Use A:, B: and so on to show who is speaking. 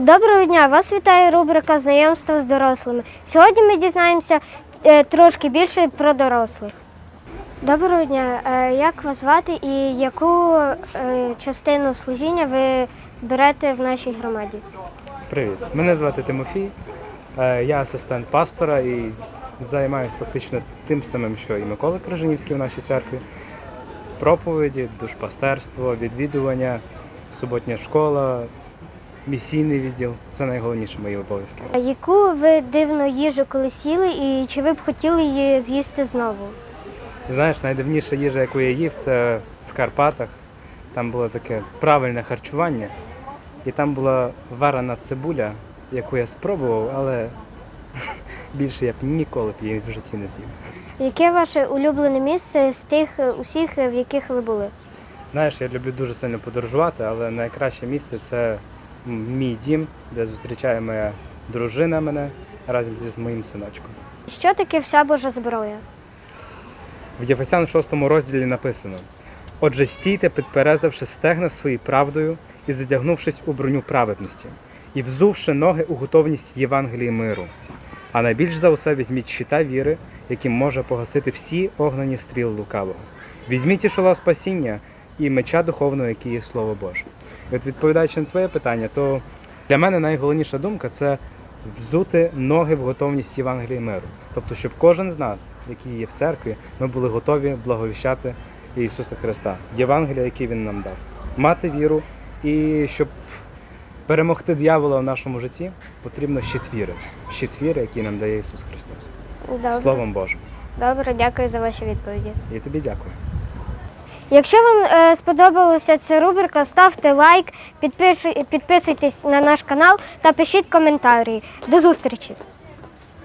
A: Доброго дня! Вас вітає рубрика Знайомство з дорослими. Сьогодні ми дізнаємося е, трошки більше про дорослих. Доброго дня! Е, Як вас звати і яку е, частину служіння ви берете в нашій громаді?
B: Привіт, мене звати Тимофій. Я асистент пастора і займаюся фактично тим самим, що і Микола Крижанівський в нашій церкві. Проповіді, душпастерство, відвідування, суботня школа, місійний відділ це найголовніші мої обов'язки.
A: А Яку ви дивну їжу коли сіли і чи ви б хотіли її з'їсти знову?
B: Знаєш, найдивніша їжа, яку я їв, це в Карпатах. Там було таке правильне харчування, і там була варена цибуля, яку я спробував, але більше я б ніколи б її в житті не з'їв.
A: Яке ваше улюблене місце з тих усіх, в яких ви були?
B: Знаєш, я люблю дуже сильно подорожувати, але найкраще місце це мій дім, де зустрічає моя дружина мене разом зі моїм синочком.
A: Що таке вся Божа зброя?
B: В Єфесян 6 розділі написано: Отже, стійте, підперезавши стегна свої правдою і задягнувшись у броню праведності, і взувши ноги у готовність Євангелії миру. А найбільш за усе візьміть щита віри, яким може погасити всі огнені стріл лукавого. Візьміть і шола спасіння і меча духовного, який є Слово Боже. І от відповідаючи на твоє питання, то для мене найголовніша думка це взути ноги в готовність Євангелії миру. Тобто, щоб кожен з нас, який є в церкві, ми були готові благовіщати Ісуса Христа, Євангелія, яке Він нам дав, мати віру, і щоб перемогти диявола в нашому житті, потрібно щит віри. Щит віри, який нам дає Ісус Христос.
A: Добре.
B: Словом Божим.
A: Добре, дякую за ваші відповіді.
B: І тобі дякую.
A: Якщо вам е, сподобалася ця рубрика, ставте лайк, підпишу- підписуйтесь на наш канал та пишіть коментарі. До зустрічі!